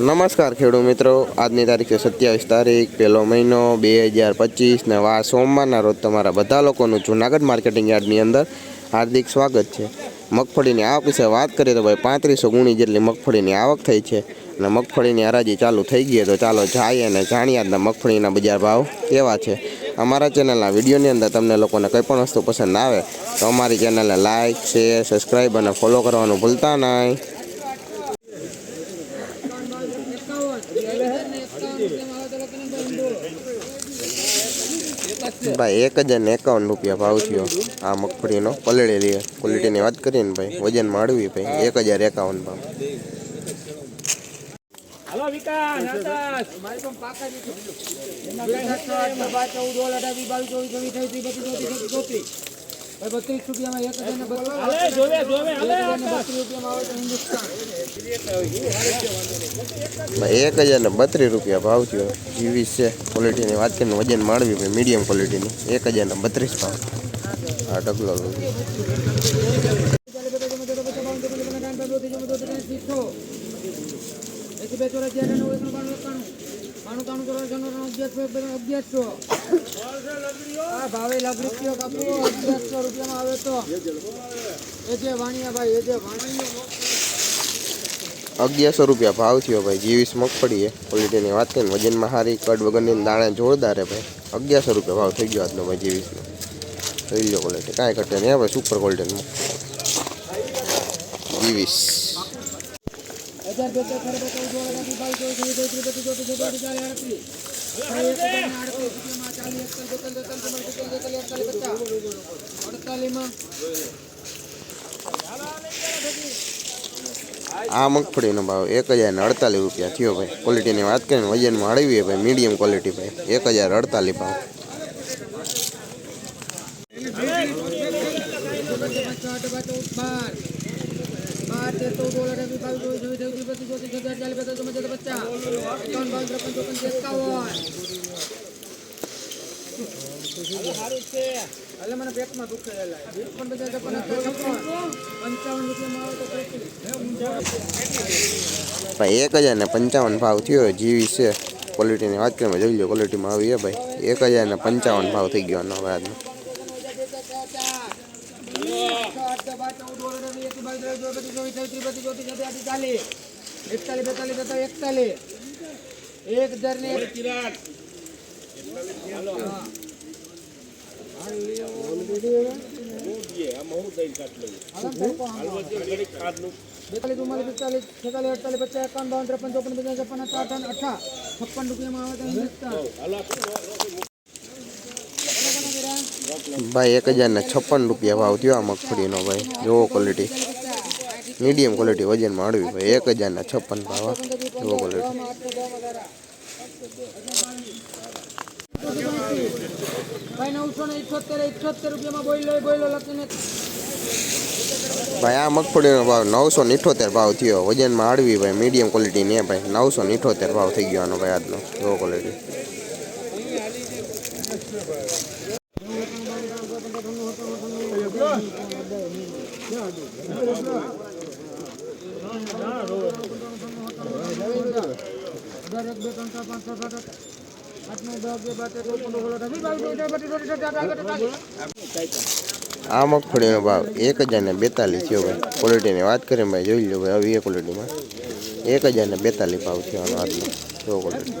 નમસ્કાર ખેડૂત મિત્રો. આજની તારીખ સત્યાવીસ તારીખ, પહેલો મહિનો બે હજાર પચીસ ને વા સોમવારના રોજ તમારા બધા લોકોનું જૂનાગઢ માર્કેટિંગ યાર્ડની અંદર હાર્દિક સ્વાગત છે. મગફળીની આવક વિશે વાત કરીએ તો ભાઈ પાંત્રીસો ગુણી જેટલી મગફળીની આવક થઈ છે અને મગફળીની હરાજી ચાલુ થઈ ગઈ તો ચાલો જઈએ અને જાણીએ આજના મગફળીના બજાર ભાવ કેવા છે. અમારા ચેનલના વિડીયોની અંદર તમને લોકોને કંઈ પણ વસ્તુ પસંદ આવે તો અમારી ચેનલને લાઇક શેર સબસ્ક્રાઈબ અને ફોલો કરવાનું ભૂલતા નહીં. ભાઈ એક હજાર ને એકાવન રૂપિયા ભાવ થયો. આ મગફળીનો પલળેલી ક્વોલિટીની વાત કરીએ ને ભાઈ વજન માળવી ભાઈ એક હજાર એકાવન ભાવ. હાલો વિકાસ આકાશ. મારી પણ પાકા એમાં કઈ ભાઈ બત્રીસ રૂપિયામાં એક હજાર ને બત્રીસ રૂપિયામાં આવે તો હિન્દુસ્તાન. એક હજાર ને બત્રીસ રૂપિયા ભાવ થયો. જીવીસ છે ક્વોલિટીની વાત કરીને વજન માળવી ભાઈ મીડિયમ ક્વોલિટીની એક હજાર ને બત્રીસ ભાવ. આ ડબલો એથી અગિયારસો રૂપિયા એ એ ભાવ થયો ભાઈ, જીવીસ મગફળી છે ક્વોલિટીની વાત કરીને વજનમાં સારી કડ વગરની દાણા જોરદાર હે ભાઈ. અગિયારસો રૂપિયા ભાવ થઈ ગયો આજનો ભાઈ જીવીસનો. જોઈ લો ક્વોલિટી કાંઈ ઘટે નહીં ભાઈ સુપર ક્વોલિટીનું જીવીસ. હજાર બે ચાર ખરે બતાવી દો અઢાર બાવીસ ચોવીસ ચોવીસ ચોવીસ બત્રીસ ચોત્રીસ ચોત્રીસ ચાલીસ આડત્રીસ ખરે એક હજાર ને આડત્રીસ રૂપિયામાં ચાલીસ એકતાલીસ બેતાલીસ તેતાલીસ ચુમ્માલીસ પિસ્તાલીસ એકતાલીસ પચાસ અડતાલીસમાં આ મગફળીનો ભાવ એક હજાર ને અડતાલીસ રૂપિયા થયો ભાઈ ક્વોલિટીની વાત કરીને વજનમાં હળવી ભાઈ મીડિયમ ક્વોલિટી ભાઈ એક હજાર અડતાલીસ ભાવ પચાસ બાર ચૌદ ભાઈ એક હજાર ને પંચાવન ભાવ થયો જીવી છે ક્વોલિટીની વાત કરીએ જોઈ લો ક્વોલિટીમાં આવી ભાઈ એક હજાર ને પંચાવન ભાવ થઈ ગયો આનો હવે આજનો એકતાલીસ બેતાલીસ બેતાલીસ એકતાલીસ. એક હજાર ને બેતાલીસ ચુમ્માલીસ પિસ્તાલીસ છેતાલીસ અડતાલીસ પચાસ એકાવન બાવન ત્રેપન ચોપન પચાસ છપ્પન અઠાવન અઠા છપ્પન રૂપિયામાં આવે તો ભાઈ એક હજારના છપ્પન રૂપિયા ભાવ થયો આ મગફળીનો ભાઈ. જોવો ક્વોલિટી મીડિયમ ક્વોલિટી વજનમાં હળવી ભાઈ. એક હજારના છપ્પન ભાવ. જોવો ક્વોલિટી ભાઈ આ મગફળીનો ભાવ નવસો ઇઠોતેર ભાવ થયો. વજનમાં હળવી ભાઈ. મીડિયમ ક્વોલિટી ને ભાઈ. નવસો ઇઠોતેર ભાવ થઈ ગયો આનો ભાઈ આજનો. જોવો ક્વોલિટી આ મગફળીનો ભાવ એક હજાર ને બેતાલીસ થયો ભાઈ. ક્વોલિટીની વાત કરીએ ભાઈ, જોઈ લો ભાઈ આવી એ ક્વોલિટીમાં એક હજાર ને બેતાલીસ ભાવ થયો આનો આજનો જોવો ક્વોલિટી